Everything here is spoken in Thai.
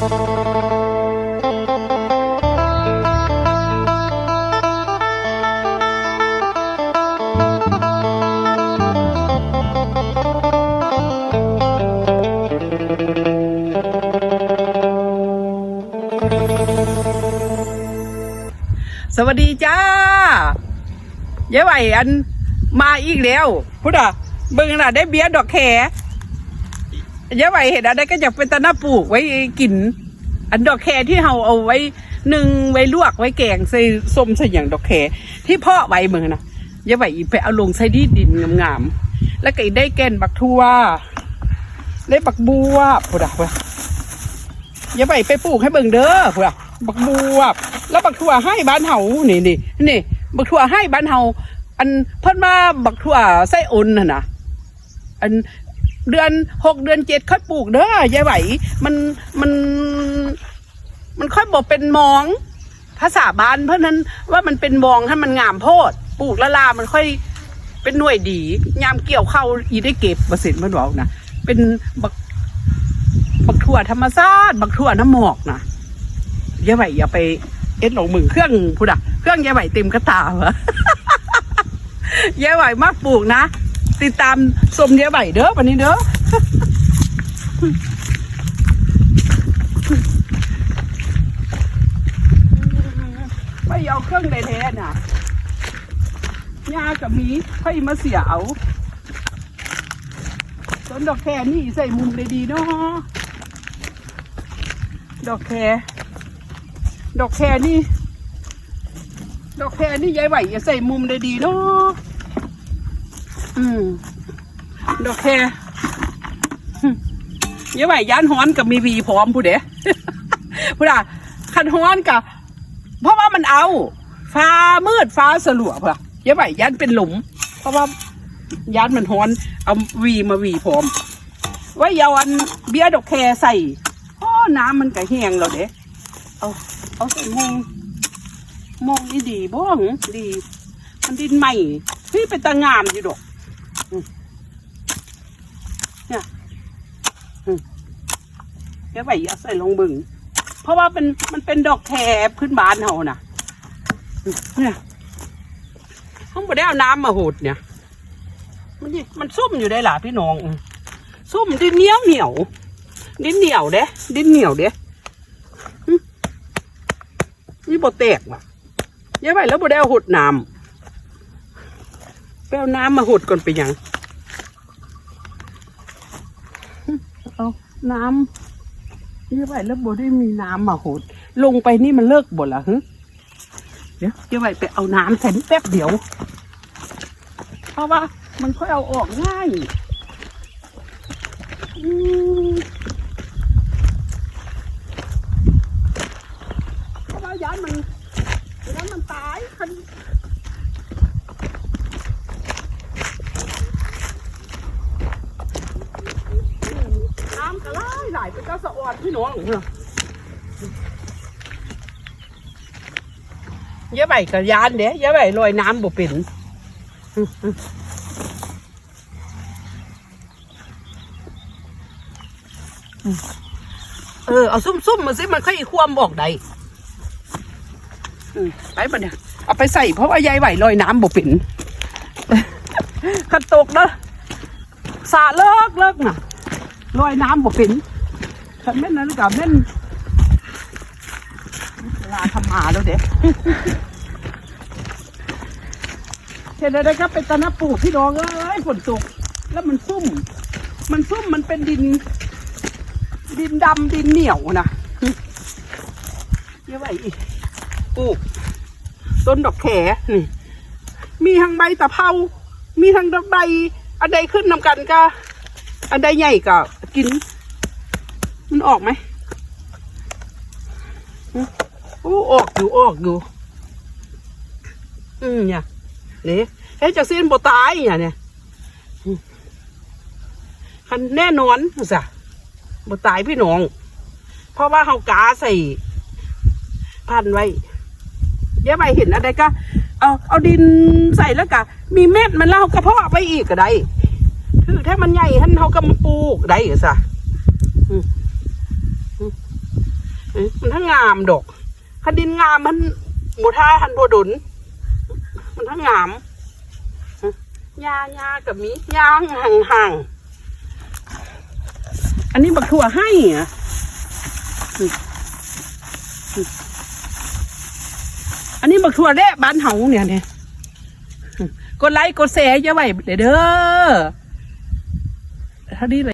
สวัสดีจ้าเย้ไหวอันมาอีกแล้วพุทธะเบิ่งน่ะได้เบียร์ดอกแข เย้ไหวเห็นอะไรก็อยากเป็นตะนาปลูกไว้กิน อันดอกแคที่เราเอาไว้หนึ่งไว้ลวกไว้แกงใส่ส้มใส่อย่างดอกแคที่พาะไว้เมืองนะเย้ไวอีไปเอาลงใส่ดีดินงามๆแล้วก็ได้แกนบักทั่วได้บักบัวพุทธะพุทธะอย่าไปไปปลูกให้เบิ่งเด้อพื่อบักบัวแล้วบักถั่วให้บ้านเฮานี่นี่นี่บักถั่วให้บ้านเฮาอันเพิ่นมาบักถั่วไส้อ่อนน่ะนะอัน เดือนหกเดือนเจ็ดค่อยปลูกเด้อยายไหว มันมันมันค่อยบอกเป็นมอง ภาษาบ้าน เพราะนั้นว่ามันเป็นมองให้มันงามโพดปลูกละลามันค่อยเป็นหน่วยดียามเกี่ยวเข้าอีได้เก็บเปอร์เซ็นต์มันบอกนะเป็นบักบักถั่วธรรมชาติบักถั่วน้ำหมอกนะยายไหวอย่าไปเอ็ดหลงมือเครื่องพูดอะเครื่องยายไหวเต็มกระตาเหรอยายไหวมากปลูกนะ ติดตามสมยายไหวเด้อวันนี้เด้อไม่เอาเครื่องใดแท้น่ะยากับมีค่มาเสียเอาต้นดอกแคนี่ใส่มุมได้ดีเนาะดอกแคดอกแคนี่ ดอกแคนี่ยายไหวอย่าใส่มุมได้ดีเนาะ อืมดอกแคหึยายไหวย้านฮ้อนกับมีวีพร้อมผู้เด้ผู้ด่าคันฮ้อนกับเพราะว่ามันเอา ฟ้ามืดฟ้าสลัวเพื่อยายไหวย้านเป็นหลุม เพราะว่าย้านมันฮ้อน เอาวีมาวีพร้อม ไว้ยาวอันเบียดอกแคใส่พ่อน้ำมันก็แห้งแล้วเด้เอาเอาใส่มองมองนี่ดีบ้องดี มันดินใหม่พี่เป็นตางามอยู่ดอก เนี่ยเดี๋ยวไปเอาใส่ลงบึง เพราะว่าเป็นมันเป็นดอกแคพื้นบ้านเฮาน่ะ เนี่ยห้องบ่ได้เอาน้ำมาหดเนี่ย มันมันซุ่มอยู่ได้หล่ะพี่น้องอืมส้มดินเหนียวเหนียวดินเหนียวเด้ดินเหนียวเด้นี่บ่แตกว่ะยายไปแล้วบ่ได้เอาหดน้ำ ไปเอาน้ำมาหดก่อนไปหยังหึเอาน้ำยายไปแล้วบ่ได้มีน้ำมาหด ลงไปนี่มันเลิกบ่ละฮึเดี๋ยวยายไปไปเอาน้ำใส่นิดแป๊บเดียว เพราะว่ามันค่อยเอาออกง่ายอืมเพราะว่าย้านมันย้านมันตายคันน้ำก ระไรไหลไปก็สะออนพี่น้องเหรอเยอะไปกับยานเด้เยอะไปลอยน้ำบ่เป็นเออ เอาซุ่มๆมาสิมันค่อยความบอกใดอืมไปปะเนี่ยเอาไปใส่เพราะว่ายายไหวลอยน้ำบ่เป็นขันตกนะสาเลิกเลิกน่ะลอยน้ำบ่เป็น ขันแม่นนั้นกับแม่นเวลาทำหาแล้วเด็กเห็นอะไรก็เป็นตะนาปลูกพี่น้องเอ้ยฝนตก แล้วมันซุ่ม มันซุ่มมันเป็นดิน ดินดำดินเหนียวนะเยอะไปปลูกต้นดอกแขนี่มีทั้งใบตะเภา มีทั้งดอกใบอันใดขึ้นนำกันก็ อันใดใหญ่ก็กิน มันออกไหมหึโอ้ออกอยู่ออกอยู่ อืมเนี่ยเนี่ยเฮ้ยจะเส้นโบตายอย่างเนี่ยคันแน่นอนสะบ่ตายพี่น้อง เพราะว่าเฮากาใส่ พันไว้เดี๋ยวไปเห็นอะไรก็ เอาเอาดินใส่แล้วก็มีเม็ดมันแล้วเรากระเพาะไปอีกก็ได้ คือถ้ามันใหญ่ท่านเขาก็มาปลูกได้หรอซะอืม มันทั้งงามดอกคันดินงามมันหมูท่าหันโบดนมันทั้งงามหญ้าหญ้ากับมีหญ้าห่างห่างๆอันนี้บักถั่วให้เหรอะอันนี้บักถั่วแร่บ้านเฮาเนี่ยเนี่ยกดไลค์กดแชร์เยอะไว้เด้อท่านี้เลย